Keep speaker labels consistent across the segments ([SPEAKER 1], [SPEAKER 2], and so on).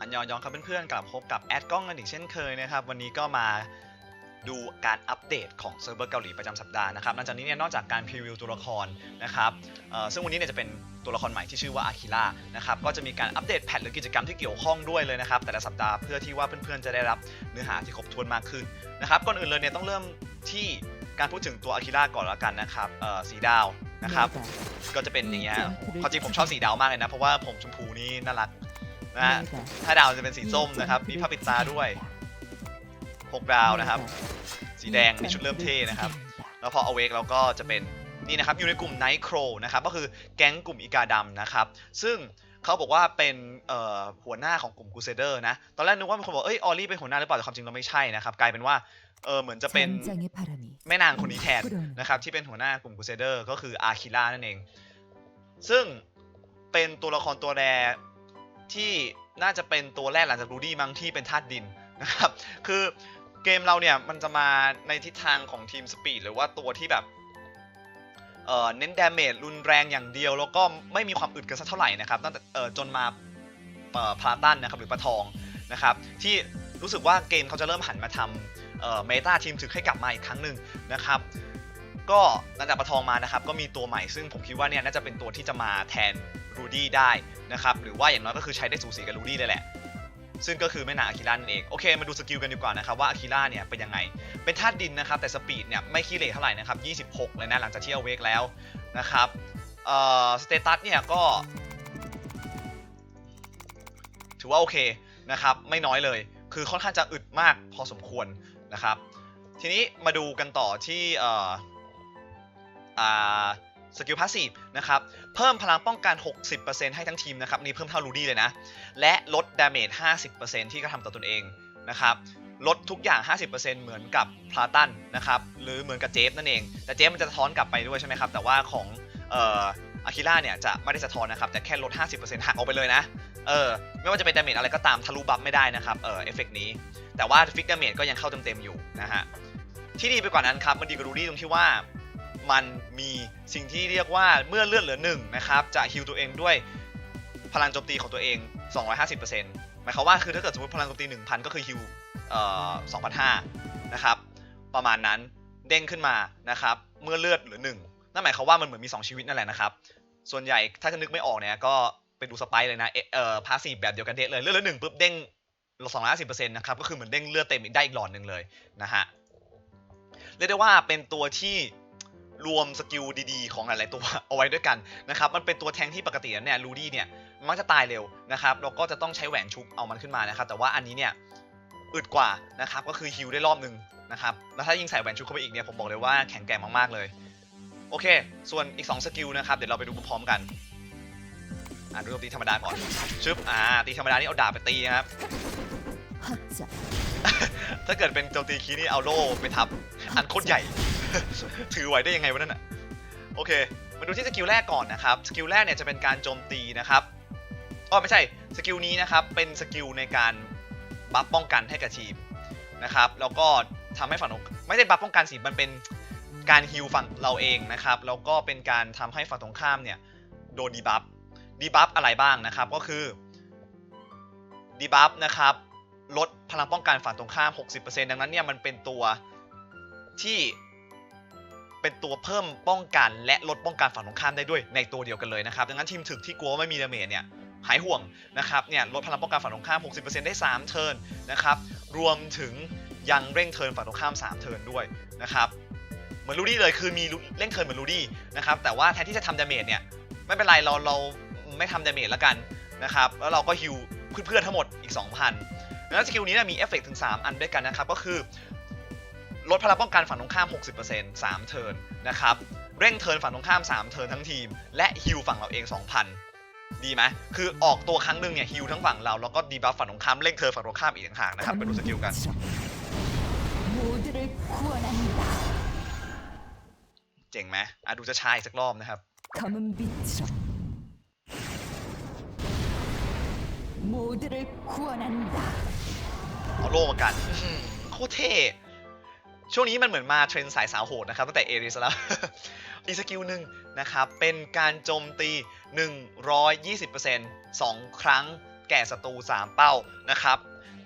[SPEAKER 1] อันยองยองครับเพื่อนๆกลับพบกับแอดกล้องกันอีกเช่นเคยนะครับ วันนี้ก็มาดูการอัปเดตของเซิร์ฟเวอร์เกาหลีประจำสัปดาห์นะครับหลังจากนี้เนี่ยนอกจากการพรีวิวตัวละครนะครับเอ่อซึ่งวันนี้เนี่ยจะเป็นตัวละครใหม่ที่ชื่อว่าอาคิล่านะครับก็จะมีการอัปเดตแพทหรือกิจกรรมที่เกี่ยวข้องด้วยเลยนะครับแต่ละสัปดาห์เพื่อที่ว่าเพื่อนๆจะได้รับเนื้อหาที่ครบถ้วนมากขึ้นนะครับก่อนอื่นเลยเนี่ยต้องเริ่มที่การพูดถึงตัวอาคิล่าก่อนแล้วกันนะครับเอ่อสีดาวนะครับก็จะเป็นอย่างเงี้ยความจริงผมชอบสีดาวมากเลยนะเพราะว่าผมชมพูนี่น่ารัก นะฮะถ้าดาวจะเป็นสีส้มนะครับ มีผ้าปิดตาด้วย6ดาวนะครับ สีแดงนี่ชุดเริ่มเท่นะครับ แล้วพอ awake เราก็จะเป็นนี่นะครับอยู่ในกลุ่ม Night Crow นะครับก็คือแก๊งกลุ่มอีกาดำนะครับ ซึ่งเขาบอกว่าเป็นเอ่อหัวหน้าของกลุ่ม Crusader นะ ตอนแรกนึกว่ามีคนบอกเอ้ยออลลี่เป็นหัวหน้าหรือเปล่าแต่ความจริงเราไม่ใช่นะครับ กลายเป็นว่าเออเหมือนจะเป็นแม่นางคนนี้แทนนะครับที่เป็นหัวหน้ากลุ่ม Crusader ก็คืออาคิล่านั่นเอง ซึ่งเป็นตัวละครตัวแร ที่น่าจะเป็นตัวแรกหลังจากรูดี้มั้งที่เป็นธาตุดินนะครับคือเกมเราเนี่ยมันจะมาในทิศทางของทีมสปีดหรือว่าตัวที่แบบเน้นดาเมจรุนแรงอย่างเดียว แล้วก็ไม่มีความอึดกันสักเท่าไหร่นะครับตั้งแต่จนมาพลาตันนะครับหรือปลาทองนะครับที่รู้สึกว่าเกมเขาจะเริ่มหันมาทำเมตาทีมถึงให้กลับมาอีกครั้งหนึ่งนะครับก็หลังจากประทองมานะครับก็มีตัวใหม่ซึ่งผมคิดว่าเนี่ยน่าจะเป็นตัวที่จะมาแทน รูดี้ได้นะครับหรือว่าอย่างน้อยก็คือใช้ได้สูสีกับรูดี้เลยแหละ ซึ่งก็คือแม่นาอาคิล่านั่นเองโอเคมาดูสกิลกันดีกว่านะครับว่าอาคิล่าเนี่ยเป็นยังไง เป็นธาตุดินนะครับแต่สปีดเนี่ยไม่ขี้เหร่เท่าไหร่นะครับ26 เลยนะหลังจากที่เอาเวกแล้วนะครับเอ่อสเตตัสเนี่ยก็ถือว่าโอเคนะครับไม่น้อยเลย คือค่อนข้างจะอึดมากพอสมควรนะครับ ทีนี้มาดูกันต่อที่เอ่ออ่า สกิลพาสซีฟนะครับเพิ่มพลังป้องกัน 60%ให้ทั้งทีมนะครับนี่เพิ่มเท่ารูดี้เลยนะ และลดดาเมจ 50%ที่กระทำต่อตนเองนะครับลดทุกอย่าง 50%เหมือนกับพลาตันนะครับหรือเหมือนกับเจฟนั่นเอง แต่เจฟมันจะสะท้อนกลับไปด้วยใช่ไหมครับแต่ว่าของเอ่ออาคิล่าเนี่ยจะไม่ได้สะท้อนนะครับแต่แค่ลด 50%หักออกไปเลยนะเออไม่ว่าจะเป็นดาเมจอะไรก็ตามทะลุบัฟไม่ได้นะครับเออเอฟเฟกนี้ แต่ว่าฟิกดาเมจก็ยังเข้าเต็มๆอยู่นะฮะที่ดีไปกว่านั้นครับมันดีกว่ารูดี้ตรงที่ว่า มันมีสิ่งที่เรียกว่าเมื่อเลือดเหลือหนึ่งนะครับจะฮิลตัวเองด้วยพลังโจมตีของตัวเอง 250%หมายความว่าคือถ้าเกิดสมมติพลังโจมตี 1,000 ก็คือฮิลเอ่อ2,500นะครับประมาณนั้นเด้งขึ้นมานะครับเมื่อเลือดเหลือหนึ่งนั่นหมายความว่ามันเหมือนมี 2 ชีวิตนั่นแหละนะครับส่วนใหญ่ถ้านึกไม่ออกเนี่ยก็ไปดูสไปร์เลยนะเอเอ่อพาสซีฟแบบเดียวกันเดะเลยเลือดเหลือหนึ่งปุ๊บเด้งสองร้อยสิบเปอร์เซ็นต์นะครับก็คือเหมือนเด้งเลือดเต็มอีกได้อีกหลอดหนึ่งเลยนะฮะเรียกได้ว่าเป็นตัวที่ รวมสกิลดีๆ ของหลายๆตัวเอาไว้ด้วยกันนะครับมันเป็นตัวแทงที่ปกติแล้วเนี่ยลูดี้เนี่ยมักจะตายเร็วนะครับแล้วก็จะต้องใช้แหวนชุบเอามันขึ้นมานะครับแต่ว่าอันนี้เนี่ยอึดกว่านะครับก็คือฮิลได้รอบหนึ่งนะครับแล้วถ้ายิงใส่แหวนชุบเข้าไปอีกเนี่ยผมบอกเลยว่าแข็งแกร่งมากๆเลยโอเค ส่วนอีก 2 สกิลนะครับ เดี๋ยวเราไปดูพร้อมๆกัน อ่าดูตีธรรมดาก่อน ชึบ อ่า ตีธรรมดานี่เอาดาบไปตีนะครับ ถ้าเกิดเป็นโจมตีคีนี่เอาโล่ไปทับ อันโคตรใหญ่ ถือไหวได้ยังไงวะนั่นอะโอเค มาดูที่สกิลแรกก่อนนะครับ สกิลแรกเนี่ยจะเป็นการโจมตีนะครับอ๋อไม่ใช่ สกิลนี้นะครับ เป็นสกิลในการบัฟป้องกันให้กับทีมนะครับ แล้วก็ทำให้ฝั่งตรงไม่ได้บัฟป้องกันสิ มันเป็นการฮิลฝั่งเราเองนะครับ แล้วก็เป็นการทำให้ฝั่งตรงข้ามเนี่ยโดนดีบัฟ ดีบัฟอะไรบ้างนะครับ ก็คือดีบัฟนะครับ ลดพลังป้องกันฝั่งตรงข้าม 60%ดังนั้นเนี่ยมันเป็นตัวที่ เป็นตัวเพิ่มป้องกัน และลดป้องกันฝั่งตรงข้ามได้ด้วยในตัวเดียวกันเลยนะครับดังนั้นทีมถึกที่กลัวไม่มีดาเมจเนี่ยหายห่วงนะครับเนี่ยลดพลังป้องกันฝั่งตรงข้าม 60%ได้ 3 เทิร์นนะครับรวมถึงยังเร่งเทิร์นฝั่งตรงข้าม 3 เทิร์นด้วยนะครับเหมือนลูดี้เลยคือมีเร่งเทิร์นเหมือนลูดี้นะครับแต่ว่าแทนที่จะทำดาเมจเนี่ยไม่เป็นไรเราเราไม่ทำดาเมจแล้วกันนะครับแล้วเราก็ฮิวเพื่อนๆทั้งหมดอีก 2,000แล้วสกิลนี้นะมีเอฟเฟกต์ถึง 3 อันด้วยกันนะครับก็คือ ลดพลังป้องกันฝั่งตรงข้าม 60% 3 เทิร์นนะครับ เร่งเทิร์นฝั่งตรงข้าม 3 เทิร์นทั้งทีม และฮิลฝั่งเราเอง 2,000 ดีไหมคือออกตัวครั้งหนึ่งเนี่ยฮิลทั้งฝั่งเรา แล้วก็ดีบัฟฝั่งตรงข้ามเร่งเทิร์นฝั่งตรงข้ามอีกต่างหากนะครับไปดูสกิลกัน เจ๋งไหมอะดูจะชายสักรอบนะครับเอาโล่มากันอื้อหือโคตรเท่ ช่วงนี้มันเหมือนมาเทรนสายสาวโหดนะครับตั้งแต่เอริสแล้ว อีสกิลหนึ่งนะครับ เป็นการโจมตี 120% 2 ครั้งแก่ศัตรู 3 เป้านะครับ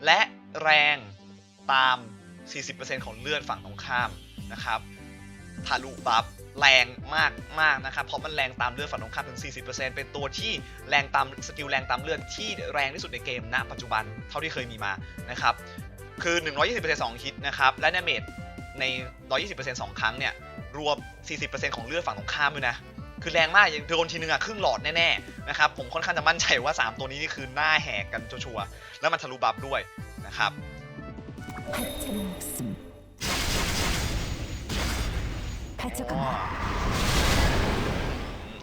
[SPEAKER 1] และแรงตาม 40%ของเลือดฝั่งตรงข้ามนะครับทะลุบัฟแรงมากมากนะครับ เพราะมันแรงตามเลือดฝั่งตรงข้ามถึง 40%เป็นตัวที่แรงตามสกิลแรงตามเลือดที่แรงที่สุดในเกมณปัจจุบันเท่าที่เคยมีมานะครับ คือ 120% 2ฮิตนะครับ และดาเมจ ใน 120%สองครั้งเนี่ย รวม 40%ของเลือดฝั่งตรงข้ามด้วยนะ คือแรงมากย่งโดนทีนึงอะครึ่งหลอดแน่ๆนะครับ ผมค่อนข้างจะมั่นใจว่า 3 ตัวนี้นี่คือหน้าแหกกันชัวร์แล้วมันทะลุบัฟด้วยนะครับ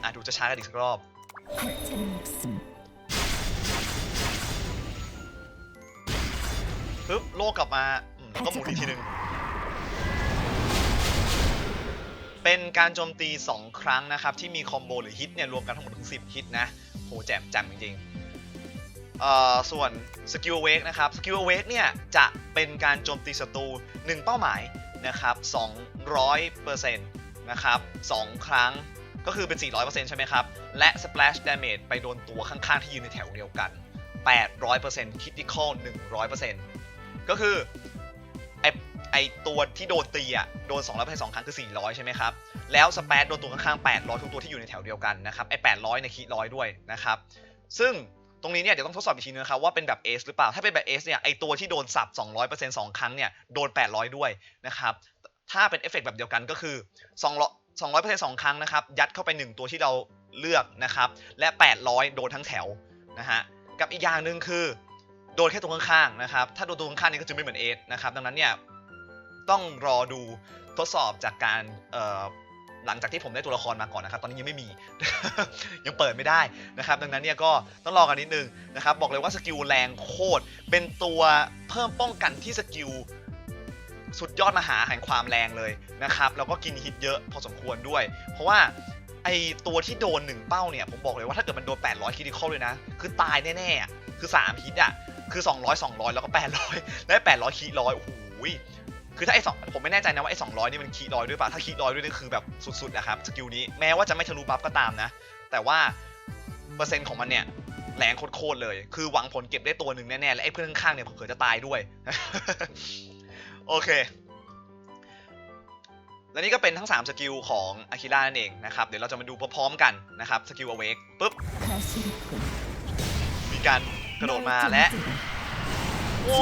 [SPEAKER 1] อะดูจะช้ากันอีกสักรอบ ปึ๊บ โลกกลับมาแล้วก็หมุนอีกทีหนึ่ง เป็นการโจมตี 2 ครั้งนะครับ ที่มีคอมโบหรือฮิตเนี่ยรวมกันทั้งหมดถึง 10 ฮิตนะโหแจ่มจ่มจริงๆส่วนสกิลเวกนะครับสกิลเวกเนี่ยจะเป็นการโจมตีศัตรู 1 เป้าหมายนะครับ200%นะครับ2ครั้งก็คือเป็น 400%ใช่ไหมครับ และ splash damage ไปโดนตัวข้างๆ ที่ยืนในแถวเดียวกัน 800% critical 100%ก็คือไอ ไอตัวที่โดนตีอะโดน2 0 0 2ครั้งคือ 400 ใช่ไหมครับ แล้วสเปซโดนตัวข้างๆ800 ทุกตัวที่อยู่ในแถวเดียวกันนะครับไอ800ในคีร้อยด้วยนะครับ ซึ่งตรงนี้เนี่ยเดี๋ยวต้องทดสอบอีกทีนึงครับว่าเป็นแบบ S หรือเปล่า ถ้าเป็นแบบ S เนี่ยไอตัวที่โดนสับ 200% 2 ครั้งเนี่ยโดน 800 ด้วยนะครับ ถ้าเป็นเอฟเฟกต์แบบเดียวกันก็คือ200 200% 2ครั้งนะครับยัดเข้าไป 1 ตัวที่เราเลือกนะครับและ 800 โดนทั้งแถวนะฮะกับอีกอย่างหนึ่งคือโดนแค่ตรงข้างๆนะครับถ้าโดนตรงข้างนี่ก็จะไม่เหมือนเอสนะครับดังนั้นเนี่ย ต้องรอดูทดสอบจากการหลังจากที่ผมได้ตัวละครมาก่อนนะครับตอนนี้ยังไม่มี ยังเปิดไม่ได้นะครับ ดังนั้นเนี่ยก็ต้องรอกันนิดนึงนะครับ บอกเลยว่าสกิลแรงโคตรเป็นตัวเพิ่มป้องกันที่สกิลสุดยอดมหาแห่งความแรงเลยนะครับแล้วก็กินฮิตเยอะพอสมควรด้วย เพราะว่าไอตัวที่โดนหนึ่งเป้าเนี่ย ผมบอกเลยว่าถ้าเกิดมันโดน 800คิดิคอลเลยนะ คือตายแน่ๆ คือ 3 ฮิตอะ คือ 200 200 แล้วก็ 800 ได้ 800คีร้อยโอ้โหย คือถ้าไอ้สองผมไม่แน่ใจนะว่าไอ้สองร้อยนี่มันคีร้อยด้วยป่ะถ้าคีร้อยด้วยนี่คือแบบสุดๆนะครับสกิลนี้แม้ว่าจะไม่ทะลุบัฟก็ตามนะ แต่ว่าเปอร์เซ็นต์ของมันเนี่ยแรงโคตรเลย คือหวังผลเก็บได้ตัวหนึ่งแน่ๆ และไอ้เพื่อนข้างๆเนี่ยเผื่อจะตายด้วย โอเค และนี่ก็เป็นทั้ง 3 สกิลของอะคิรานั่นเองนะครับ เดี๋ยวเราจะมาดูพร้อมๆกันนะครับ สกิลอเว
[SPEAKER 2] กปุ๊บ
[SPEAKER 1] มีการกระโดดมาและ โอ้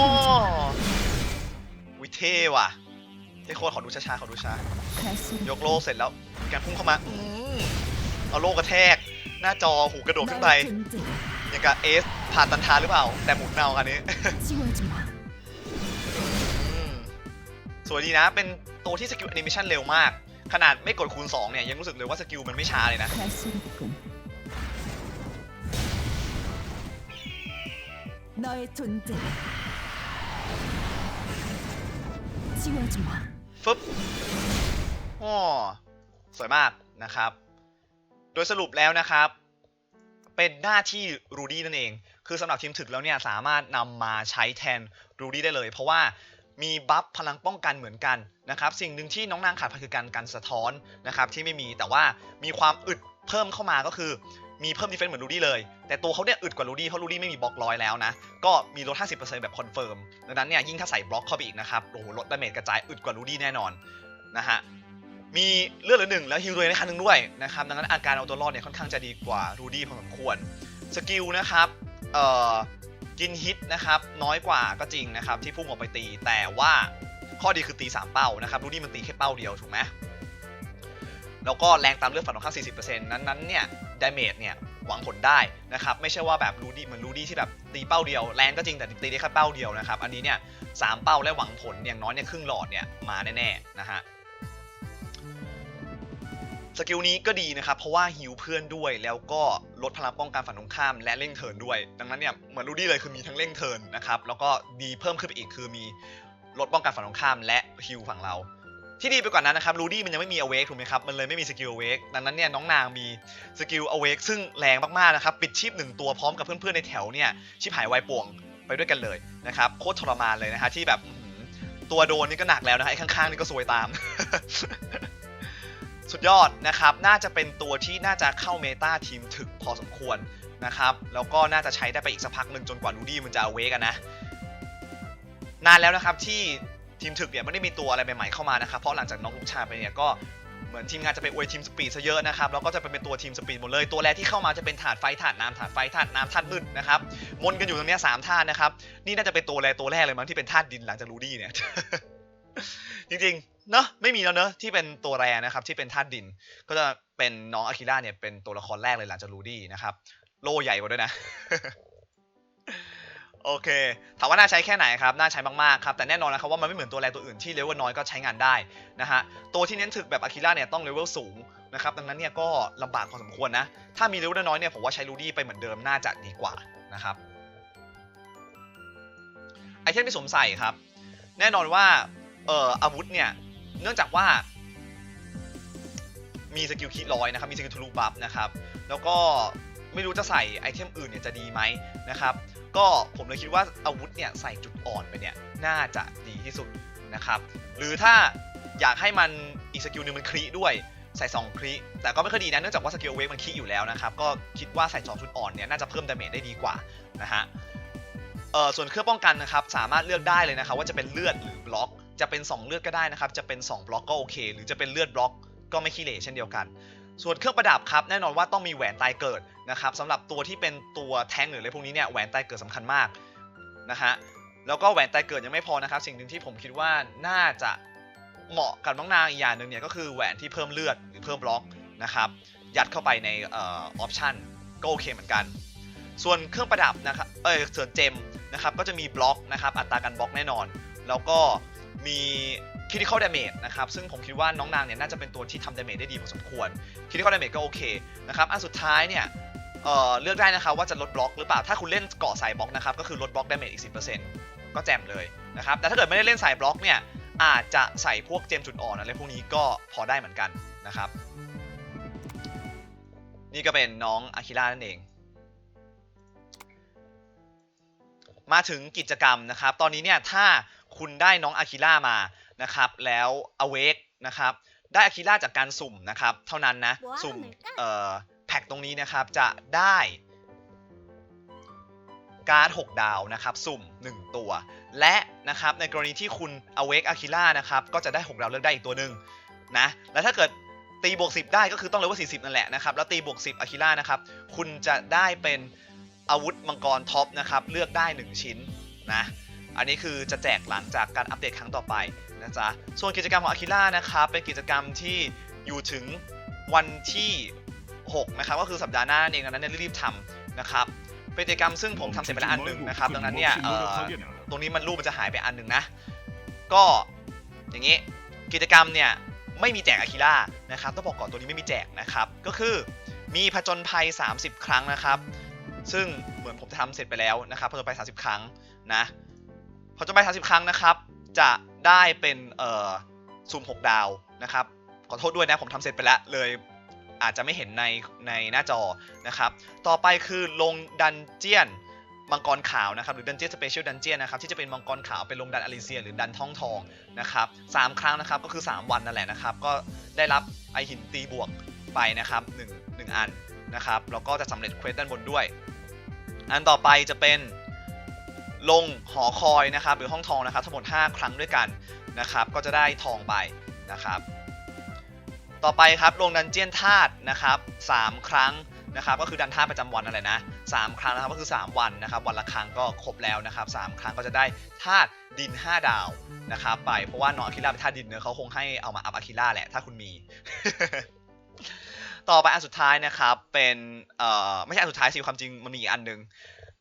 [SPEAKER 1] เท่ว่ะเท่โคตรขอดูช้าๆขอดูช้ายกโลเสร็จแล้วมีการพุ่งเข้ามาอืเอาโลกระแทก หน้าจอหูกระโดดขึ้นไปอย่างกับเอสผ่านตันทาหรือเปล่า แต่หมุนเนาคันนี้สวยดีนะ เป็นตัวที่สกิลแอนิเมชันเร็วมาก ขนาดไม่กดคูณ 2 เนี่ย ยังรู้สึกเลยว่าสกิลมันไม่ช้าเลยนะ ฟึบอ๋อสวยมากนะครับ โดยสรุปแล้วนะครับ เป็นหน้าที่รูดี้นั่นเอง คือสำหรับทีมถึกแล้วเนี่ยสามารถนำมาใช้แทนรูดี้ได้เลย เพราะว่ามีบัฟพลังป้องกันเหมือนกันนะครับ สิ่งหนึ่งที่น้องนางขาดคือการกันสะท้อนนะครับที่ไม่มีแต่ว่ามีความอึดเพิ่มเข้ามาก็คือ มีเพิ่มดีเฟนซ์เหมือนรูดี้เลย แต่ตัวเขาเนี่ยอึดกว่ารูดี้เพราะรูดี้ไม่มีบล็อกร้อยแล้วนะ ก็มีลด 50%แบบคอนเฟิร์ม ดังนั้นเนี่ยยิ่งถ้าใส่บล็อกเข้าไปอีกนะครับ โอ้โหลดดาเมจกระจายอึดกว่ารูดี้แน่นอนนะฮะ มีเลือดเหลือหนึ่งแล้วฮิลตัวเองได้ครั้งหนึ่งด้วยนะครับ ดังนั้นอาการเอาตัวรอดเนี่ยค่อนข้างจะดีกว่ารูดี้พอสมควร สกิลนะครับเอ่อกินฮิตนะครับน้อยกว่าก็จริงนะครับที่พุ่งออกไปตี แต่ว่าข้อดีคือตี 3 เป้านะครับรูดี้มันตีแค่เป้าเดียวถูกไหมแล้วก็แรงตามเลือดฝั่งตรงข้า40%นั้นนั้นเนี่ย ดาเมจเนี่ยหวังผลได้นะครับไม่ใช่ว่าแบบรูดี้เหมือนรูดี้ที่แบบตีเป้าเดียวแรงก็จริงแต่ตีได้แค่เป้าเดียวนะครับอันนี้เนี่ยสามเป้าและหวังผลอย่างน้อยเนี่ยครึ่งหลอดเนี่ยมาแน่ๆนะฮะสกิลนี้ก็ดีนะครับ เพราะว่าฮิวเพื่อนด้วยแล้วก็ลดพลังป้องกันฝั่งตรงข้ามและเร่งเทินด้วย ดังนั้นเนี่ยเหมือนรูดี้เลยคือมีทั้งเร่งเทินนะครับแล้วก็ดีเพิ่มขึ้นไปอีกคือมีลดป้องกันฝั่งตรงข้ามและฮิวฝั่งเรา ที่ดีไปกว่านั้นนะครับรูดี้มันยังไม่มี awake ถูกไหมครับ มันเลยไม่มีสกิล awake ดังนั้นเนี่ยน้องนางมีสกิล awake ซึ่งแรงมากๆนะครับ ปิดชีพหนึ่งตัวพร้อมกับเพื่อนๆในแถวเนี่ยชิบหายวายป่วงไปด้วยกันเลยนะครับโคตรทรมานเลยนะฮะที่แบบตัวโดนนี่ก็หนักแล้วนะฮะไอ้ข้างๆนี่ก็ซวยตาม สุดยอดนะครับ น่าจะเป็นตัวที่น่าจะเข้าเมตาทีมถึกพอสมควรนะครับ แล้วก็น่าจะใช้ได้ไปอีกสักพักหนึ่งจนกว่าลูดี้มันจะอเวกันนะ นานแล้วนะครับที่ ทีมถึกเนี่ยไม่ได้มีตัวอะไรใหม่ๆเข้ามานะครับ เพราะหลังจากน้องลูกชาไปเนี่ยก็เหมือนทีมงานจะไปอวยทีมสปีดซะเยอะนะครับ แล้วก็จะเป็นตัวทีมสปีดหมดเลย ตัวแรกที่เข้ามาจะเป็นถาดไฟถาดน้ำถาดไฟถาดน้ำถาดมืดนะครับ มนกันอยู่ตรงนี้สามธาตุนะครับ นี่น่าจะเป็นตัวแรกตัวแรกเลยมั้งที่เป็นธาตุดินหลังจากลูดี้เนี่ย จริงๆ เนอะไม่มีแล้วเนอะที่เป็นตัวแรนะครับที่เป็นธาตุดิน ก็จะเป็นน้องอากิระเนี่ยเป็นตัวละครแรกเลยหลังจากลูดี้นะครับ โลใหญ่กว่าด้วยนะ โอเค ถามว่าน่าใช้แค่ไหนครับ น่าใช้มากๆครับ แต่แน่นอนนะครับว่ามันไม่เหมือนตัวแรตัวอื่นที่เลเวลน้อยก็ใช้งานได้นะฮะ ตัวที่เน้นถึกแบบอากิระเนี่ยต้องเลเวลสูงนะครับ ดังนั้นเนี่ยก็ลำบากพอสมควรนะ ถ้ามีเลเวลน้อยเนี่ยผมว่าใช้ลูดี้ไปเหมือนเดิมน่าจะดีกว่านะครับ ไอเทมที่สวมใส่ครับ แน่นอนว่าเอ่ออาวุธเนี่ย เนื่องจากว่า มีสกิลคิดร้อยนะครับ มีสกิลทะลุบัฟนะครับ แล้วก็ไม่รู้จะใส่ไอเทมอื่นเนี่ยจะดีไหมนะครับ ก็ผมเลยคิดว่าอาวุธเนี่ยใส่จุดอ่อนไปเนี่ยน่าจะดีที่สุดนะครับหรือถ้าอยากให้มันอีกสกิลหนึงมันครีด้วยใส่2ครีแต่ก็ไม่ค่อยดีนะเนื่องจากว่าสกิลเวฟมันครีอยู่แล้วนะครับก็คิดว่าใส่2จุดอ่อนเนี่ยน่าจะเพิ่มดาเมจได้ดีกว่านะฮะเออส่วนเครื่องป้องกันนะครับสามารถเลือกได้เลยนะครับว่าจะเป็นเลือดหรือบล็อกจะเป็น 2 เลือดก็ได้นะครับ จะเป็น 2 บล็อกก็โอเค หรือจะเป็นเลือดบล็อกก็ไม่ขี้เหร่เช่นเดียวกัน ส่วนเครื่องประดับครับแน่นอนว่าต้องมีแหวนตายเกิดนะครับสำหรับตัวที่เป็นตัวแทงหรืออะไรพวกนี้เนี่ยแหวนตายเกิดสำคัญมากนะฮะแล้วก็แหวนตายเกิดยังไม่พอนะครับ สิ่งหนึ่งที่ผมคิดว่าน่าจะเหมาะกับน้องนางอีกอย่างหนึ่งเนี่ยก็คือแหวนที่เพิ่มเลือดหรือเพิ่มบล็อกนะครับยัดเข้าไปในออปชันก็โอเคเหมือนกัน ส่วนเครื่องประดับนะครับเออส่วนเจมนะครับก็จะมีบล็อกนะครับอัตราการบล็อกแน่นอน แล้วก็มี critical damage นะครับ ซึ่งผมคิดว่าน้องนางเนี่ยน่าจะเป็นตัวที่ทำ damage ได้ดีพอสมควร critical damage ก็โอเคนะครับอันสุดท้ายเนี่ยเเลือกได้นะครับว่าจะลดบล็อกหรือเปล่า ถ้าคุณเล่นเกาะสายบล็อกนะครับก็คือลดบล็อก damage อีก 10%ก็แจ่มเลยนะครับ แต่ถ้าเกิดไม่ได้เล่นสายบล็อกเนี่ยอาจจะใส่พวกเจมจุดอ่อนอะไรพวกนี้ก็พอได้เหมือนกันนะครับ นี่ก็เป็นน้องอาคิระนั่นเอง มาถึงกิจกรรมนะครับ ตอนนี้เนี่ยถ้าคุณได้น้องอาคิล่ามา นะครับแล้ว awake นะครับได้อาคิล่าจากการสุ่มนะครับเท่านั้นนะสุ่มเอ่อแพ็กตรงนี้นะครับจะได้การ์ด6ดาวนะครับสุ่ม 1 ตัว และนะครับในกรณีที่คุณ awake อาคิล่านะครับก็จะได้ 6 ดาวเลือกได้อีกตัวหนึ่งนะแล้วถ้าเกิดตีบวก 10 ได้ก็คือต้องเลเวล40 นั่นแหละนะครับแล้วตีบวก 10อาคิล่านะครับคุณจะได้เป็นอาวุธมังกรท็อปนะครับเลือกได้ 1 ชิ้นนะอันนี้คือจะแจกหลังจากการอัปเดตครั้งต่อไป นะจ๊ะ ส่วนกิจกรรมของอาคิล่านะครับเป็นกิจกรรมที่อยู่ถึงวันที่ 6 นะครับ ก็คือสัปดาห์หน้านั่นเองดังนั้นเนี่ยรีบๆทำนะครับ เป็นกิจกรรมซึ่งผมทำเสร็จไปแล้วอันหนึ่งนะครับ ดังนั้นเนี่ยเอ่อตรงนี้มันรูปมันจะหายไปอันหนึ่งนะ ก็อย่างนี้กิจกรรมเนี่ยไม่มีแจกอาคิล่านะครับต้องบอกก่อนตัวนี้ไม่มีแจกนะครับ ก็คือมีผจญภัย 30 ครั้งนะครับ ซึ่งเหมือนผมทำเสร็จไปแล้วนะครับผจญภัย 30 ครั้งนะผจญภัย 30 ครั้งนะครับ จะได้เป็นเอ่อซูม6ดาวนะครับ ขอโทษด้วยนะผมทำเสร็จไปแล้วเลยอาจจะไม่เห็นในในหน้าจอนะครับ ต่อไปคือลงดันเจียนมังกรขาวนะครับหรือดันเจียนสเปเชียลดันเจียนนะครับที่จะเป็นมังกรขาวเป็นลงดันอลิเซีย หรือดันท้องทองนะครับสามครั้งนะครับก็คือ 3 วันนั่นแหละนะครับ ก็ได้รับไอหินตีบวกไปนะครับ1 1อันนะครับแล้วก็จะสำเร็จเควสด้านบนด้วย อันต่อไปจะเป็น ลงหอคอยนะครับหรือห้องทองนะครับทั้งหมด 5 ครั้งด้วยกันนะครับ ก็จะได้ทองไปนะครับ ต่อไปครับลงดันเจียนธาตุนะครับ3ครั้งนะครับก็คือดันธาตุประจำวันนั่นแหละนะสามครั้งนะครับก็คือ 3 วันนะครับ วันละครั้งก็ครบแล้วนะครับสามครั้งก็จะได้ธาตุดิน 5 ดาวนะครับไปเพราะว่าน้องอาคิล่าเป็นธาตุดินเนื้อเขาคงให้เอามาอัพอาคิล่าแหละถ้าคุณมี ต่อไปอันสุดท้ายนะครับเป็นเอ่อไม่ใช่อันสุดท้ายสิความจริงมันมีอีกอันหนึ่ง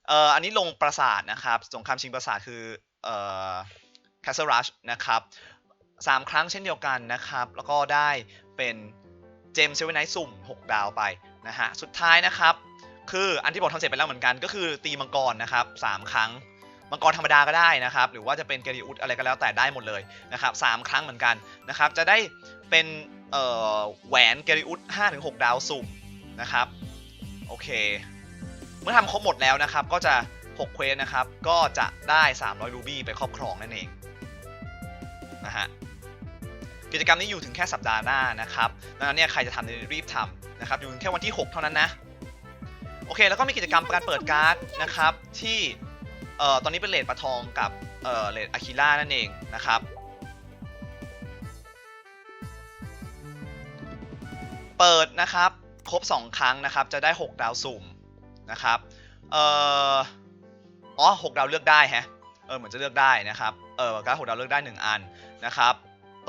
[SPEAKER 1] เอ่ออันนี้ลงปราสาทนะครับสงครามชิงปราสาทคือเอ่อ Castle Rush นะครับสามครั้งเช่นเดียวกันนะครับ แล้วก็ได้เป็นเจมส์เซเว่นไนท์สุ่ม 6 ดาวไปนะฮะ สุดท้ายนะครับ คืออันที่ผมทำเสร็จไปแล้วเหมือนกัน ก็คือตีมังกรนะครับสามครั้ง มังกรธรรมดาก็ได้นะครับ หรือว่าจะเป็นเกริอุดอะไรก็แล้วแต่ได้หมดเลยนะครับสามครั้งเหมือนกันนะครับ จะได้เป็นแหวนเกริอุด5-6 ดาวสุ่มนะครับ โอเค มื่อทำครบหมดแล้วนะครับ ก็จะ6เควสนะครับ ก็จะได้ 300 รูบี้ไปครอบครองนั่นเองนะฮะกิจกรรมนี้อยู่ถึงแค่สัปดาห์หน้านะครับดังนั้นเนี่ยใครจะทำเนี่ยรีบทำนะครับ อยู่ถึงแค่วันที่ 6 เท่านั้นนะ โอเค แล้วก็มีกิจกรรมการเปิดการ์ดนะครับ ที่เอ่อตอนนี้เป็นเลดปลาทองกับเอ่อเลดอะคิล่านั่นเองนะครับ เปิดนะครับ ครบ 2 ครั้งนะครับ จะได้ 6 ดาวสุ่ม นะครับเอ่ออ๋อ6ดาวเลือกได้แฮะเออเหมือนจะเลือกได้นะครับเออการด6ดาวเลือกได้ 1 อันนะครับ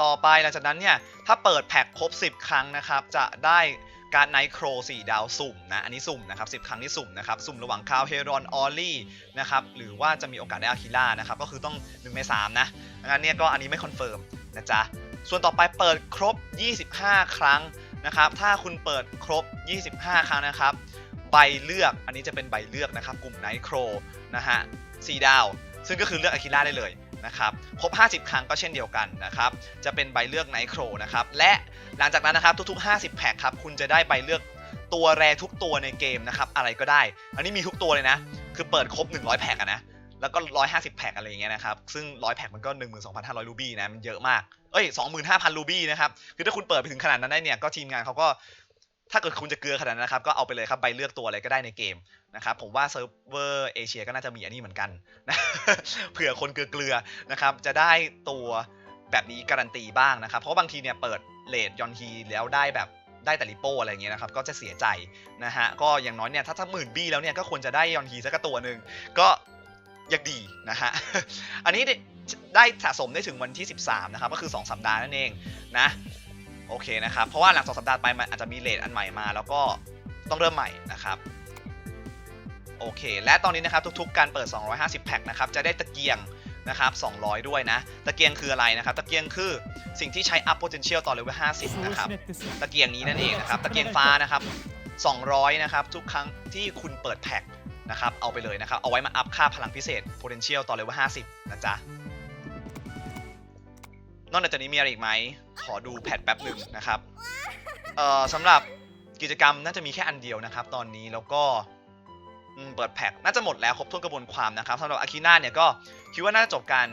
[SPEAKER 1] ต่อไปหลังจากนั้นเนี่ยถ้าเปิดแพ็คครบ 10 ครั้งนะครับ จะได้การไนโคร4ดาวสุ่มนะอันนี้สุ่มนะครับ10ครั้งที่สุ่มนะครับสุ่มระหว่างคาวเฮรอนออลลี่นะครับหรือว่าจะมีโอกาสได้อาคิล่านะครับก็คือต้อง1ใน3นะงั้นเนี่ยก็อันนี้ไม่คอนเฟิร์มนะจ๊ะส่วนต่อไปเปิดครบ 25 ครั้งนะครับถ้าคุณเปิดครบ 25 ครั้งนะครับ ใบเลือก อันนี้จะเป็นใบเลือกนะครับ กลุ่มไนโครนะฮะ4ดาว ซึ่งก็คือเลือกอาคิล่าได้เลยนะครับ ครบ 50 ครั้งก็เช่นเดียวกันนะครับ จะเป็นใบเลือกไนโครนะครับ และหลังจากนั้นนะครับทุกๆ 50 แพ็คครับ คุณจะได้ใบเลือกตัวแรทุกตัวในเกมนะครับ อะไรก็ได้ อันนี้มีทุกตัวเลยนะ คือเปิดครบ 100 แพ็คอะนะ แล้วก็ 150 แพ็คอะไรอย่างเงี้ยนะครับ ซึ่ง 100 แพ็คมันก็ 12,500 รูบี้นะ มันเยอะมาก เอ้ย 25,000 รูบี้นะครับ คือถ้าคุณเปิดไปถึงขนาดนั้นได้เนี่ย ก็ทีมงานเขาก็ ถ้าเกิดคุณจะเกลือขนาดนั้นนะครับก็เอาไปเลยครับใบเลือกตัวอะไรก็ได้ในเกมนะครับผมว่าเซิร์ฟเวอร์เอเชียก็น่าจะมีอันนี้เหมือนกันนะเผื่อคนเกลือๆนะครับจะได้ตัวแบบนี้การันตีบ้างนะครับ เพราะบางทีเนี่ยเปิดเลดยอนฮีแล้วได้แบบได้แต่ลิโป้อะไรอย่างเงี้ยนะครับก็จะเสียใจนะฮะก็อย่างน้อยเนี่ยถ้าถ้าหมื่นบี้แล้วเนี่ยก็ควรจะได้ยอนฮีสักตัวหนึ่งก็ยังดีนะฮะอันนี้ได้สะสมได้ถึงวันที่ 13 นะครับก็คือ 2 สัปดาห์นั่นเองนะ โอเคนะครับ เพราะว่าหลังสองสัปดาห์ไปมันอาจจะมีเลทอันใหม่มา แล้วก็ต้องเริ่มใหม่นะครับโอเค และตอนนี้นะครับทุกๆ การเปิด 250 แพ็คนะครับจะได้ตะเกียงนะครับ 200 ด้วยนะ ตะเกียงคืออะไรนะครับ ตะเกียงคือสิ่งที่ใช้ up potential ต่อเลเวล50 นะครับ ตะเกียงนี้นั่นเองนะครับ ตะเกียงฟ้านะครับ 200 นะครับ ทุกครั้งที่คุณเปิดแพ็คนะครับ เอาไปเลยนะครับ เอาไว้มาอัพค่าพลังพิเศษ potential ต่อเลเวล50 นะจ๊ะ นอกจากนี้มีอะไรอีกไหม ขอดูแพทแป๊บหนึ่งนะครับเอ่อสำหรับกิจกรรมน่าจะมีแค่อันเดียวนะครับ ตอนนี้แล้วก็เปิดแพ็คน่าจะหมดแล้วครบถ้วนกระบวนความนะครับสำหรับอาคิน่าเนี่ยก็คิดว่าน่าจะจบการ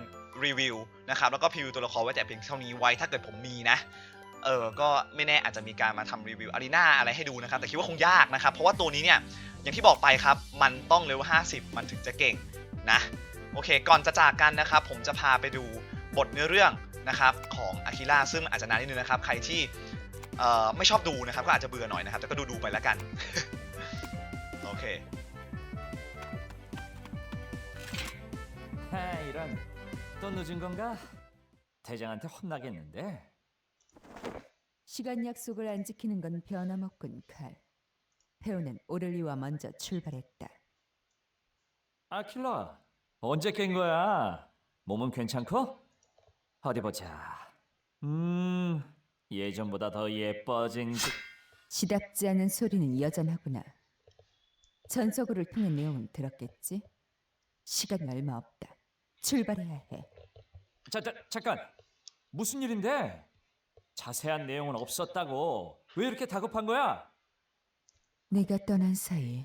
[SPEAKER 1] รีวิวนะครับแล้วก็พิวตัวละครไว้แต่เพียงเท่านี้ไว้ถ้าเกิดผมมีนะเออก็ไม่แน่อาจจะมีการมาทำรีวิวอารีนาอะไรให้ดูนะครับ แต่คิดว่าคงยากนะครับ เพราะว่าตัวนี้เนี่ย อย่างที่บอกไปครับ มันต้องเลเวล50 มันถึงจะเก่งนะ โอเค ก่อนจะจากกันนะครับ ผมจะพาไปดูบทเนื้อเรื่อง นะครับของอาคิล่าซึ่งอาจจะนานนิดนึงนะครับ ใครที่เอ่อไม่ชอบดูนะครับ ก็อาจจะเบื่อหน่อยนะครับ แต่ก็ดูดูๆไปแล้วกัน โอเค
[SPEAKER 3] 아, 이런 또 늦은 건가? 대장한테 혼나겠는데.
[SPEAKER 2] 시간 약속을 안 지키는 건 변함없군, 칼. 페오는 오를리와 먼저 출발했다.
[SPEAKER 3] 아킬라, 언제 깬 거야? 몸은 괜찮고? 어디 보자. 음, 예전보다 더 예뻐진. 그-
[SPEAKER 2] 시답지 않은 소리는 여전하구나. 전서구를 통한 내용은 들었겠지? 시간이 얼마 없다. 출발해야 해.
[SPEAKER 3] 자, 자, 잠깐. 무슨 일인데? 자세한 내용은 없었다고. 왜 이렇게 다급한 거야?
[SPEAKER 2] 내가 떠난 사이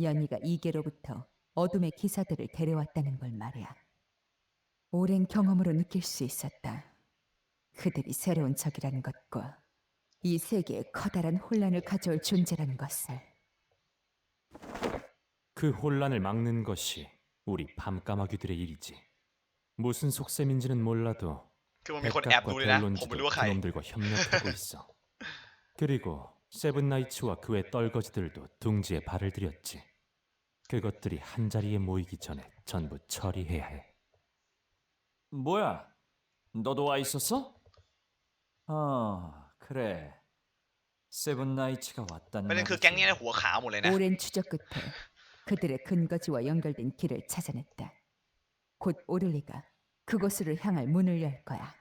[SPEAKER 2] 연희가 이계로부터 어둠의 기사들을 데려왔다는 걸 말이야. 오랜 경험으로 느낄 수 있었다. 그들이 새로운 적이라는 것과 이 세계에 커다란 혼란을 가져올 존재라는 것을.
[SPEAKER 4] 그 혼란을 막는 것이 우리 밤까마귀들의 일이지. 무슨 속셈인지는 몰라도
[SPEAKER 1] คือมันมีคนแอบดู
[SPEAKER 4] 백각과
[SPEAKER 1] เลยนะ ผมไม่
[SPEAKER 4] 델론즈도
[SPEAKER 1] รู้ว่าใคร
[SPEAKER 4] 그놈들과 협력하고 있어. 그리고 세븐나이츠와 그의 떨거지들도 둥지에 발을 들였지. 그것들이 한 자리에 모이기 전에 전부 처리해야 해.
[SPEAKER 3] 뭐야? 너도 와 있었어? 아, 그래. 세븐나이츠가
[SPEAKER 1] ประ
[SPEAKER 3] 왔다는
[SPEAKER 1] เด็นคือแก๊งเนี้หัวขาวหมดเลยนะ
[SPEAKER 2] 오랜 추적 끝에 그들의 근거지와 연결된 길을 찾아냈다. 곧 오를리가 그곳으로 향할 문을 열 거야.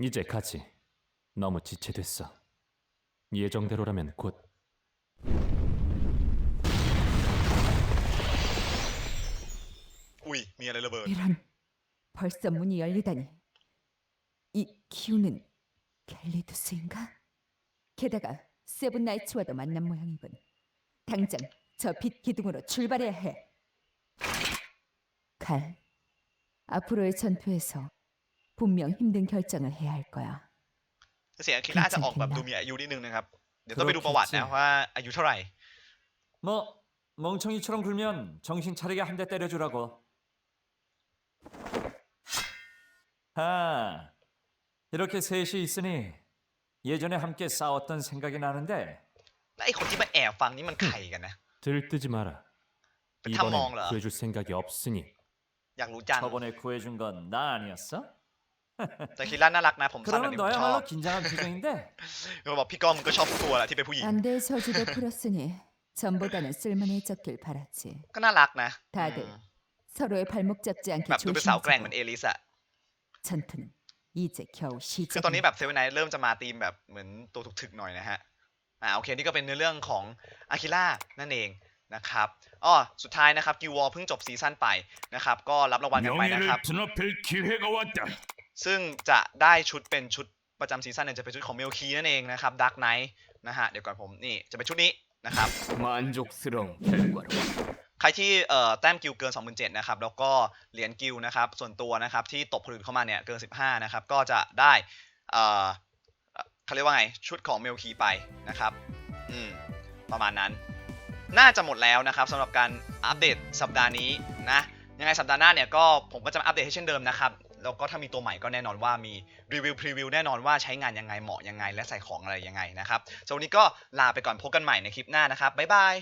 [SPEAKER 4] 이제 가지. 너무 지체됐어. 예정대로라면 곧.
[SPEAKER 2] 이런 벌써 문이 열리다니. 이 키우는 갤리두스인가? 게다가 세븐 나이츠와도 만난 모양이군. 당장 저 빛 기둥으로 출발해야 해. 갈, 앞으로의 전투에서 분명 힘든 결정을 해야 할 거야.
[SPEAKER 1] เสียงอาคิระจะออกแบบดูมีอายุนิดนึงนะครับ เดี๋ยวต้องไปดูประวัตินะว่าอายุเท่าไหร่
[SPEAKER 3] 뭐 멍청이처럼 굴면 정신 차리게 한 대 때려주라고. 아, 이렇게 셋이 있으니 예전에 함께 싸웠던 생각이 나는데
[SPEAKER 1] แล้วไอ้คนที่มาแอบฟังนี่มันใครกันนะ
[SPEAKER 4] 들뜨지 마라.
[SPEAKER 1] 그 탐험을
[SPEAKER 4] 이번엔 구해줄 생각이 없으니
[SPEAKER 1] อยากรู้จัง
[SPEAKER 3] 저번에 구해준 건 나 아니었어?
[SPEAKER 1] แต่คิระน่ารักนะ ผมสั้นแบบ
[SPEAKER 3] 그러면
[SPEAKER 1] นี้ผมชอบ
[SPEAKER 3] 너야말로 긴장한 표정인데
[SPEAKER 1] เขาบอกพี่ก้องมึงก็ชอบทุกตัวแหละที่เป็นผู้หญิง
[SPEAKER 2] 안대의 저주도 풀었으니 전보다는 쓸만해졌길 바라지
[SPEAKER 1] ก็น่ารักนะ
[SPEAKER 2] 다들
[SPEAKER 1] อืม
[SPEAKER 2] 서로의 발목 잡지
[SPEAKER 1] แบ
[SPEAKER 2] 않게
[SPEAKER 1] บดูเป็นสาวแกร่งเหมือน
[SPEAKER 2] 조심하자고
[SPEAKER 1] เอลิสอะ
[SPEAKER 2] 전투는 이제 겨우
[SPEAKER 1] คือตอนนี้
[SPEAKER 2] 시작이야
[SPEAKER 1] แบบเซเว่นไนท์เริ่มจะมาธีมแบบเหมือนตัวถึกๆหน่อยนะฮะ อ่าโอเคนี่ก็เป็นเนื้อเรื่องของอาคิล่านั่นเองนะครับอ้อสุดท้ายนะครับกิววอเพิ่งจบซีซั่นไปนะครับ ก็รับรางวัลกันไปนะครับ
[SPEAKER 5] 명예를 드높일 기회가 왔다.
[SPEAKER 1] ซึ่งจะได้ชุดเป็นชุดประจำซีซั่นเนี่ยจะเป็นชุดของเมลคีนั่นเองนะครับดักไนท์นะฮะเดี๋ยวก่อนผมนี่จะเป็นชุดนี้นะครับ
[SPEAKER 5] มันจุกสรง
[SPEAKER 1] ใครที่เอ่อแต้มกิลเกิน 27,000นะครับแล้วก็เหรียญกิลนะครับส่วนตัวนะครับที่ตกคนอื่นเข้ามาเนี่ยเกิน 15นะครับก็จะได้เอ่อเขาเรียกว่าไงชุดของเมลคีไปนะครับอืมประมาณนั้น น่าจะหมดแล้วนะครับสำหรับการอัปเดตสัปดาห์นี้นะยังไงสัปดาห์หน้าเนี่ยก็ผมก็จะมาอัปเดตให้เช่นเดิมนะครับ แล้วก็ถ้ามีตัวใหม่ก็แน่นอนว่ามีรีวิวพรีวิวแน่นอนว่าใช้งานยังไงเหมาะยังไง และใส่ของอะไรยังไงนะครับสำหรับวันนี้ก็ลาไปก่อนพบกันใหม่ในคลิปหน้านะครับบ๊ายบาย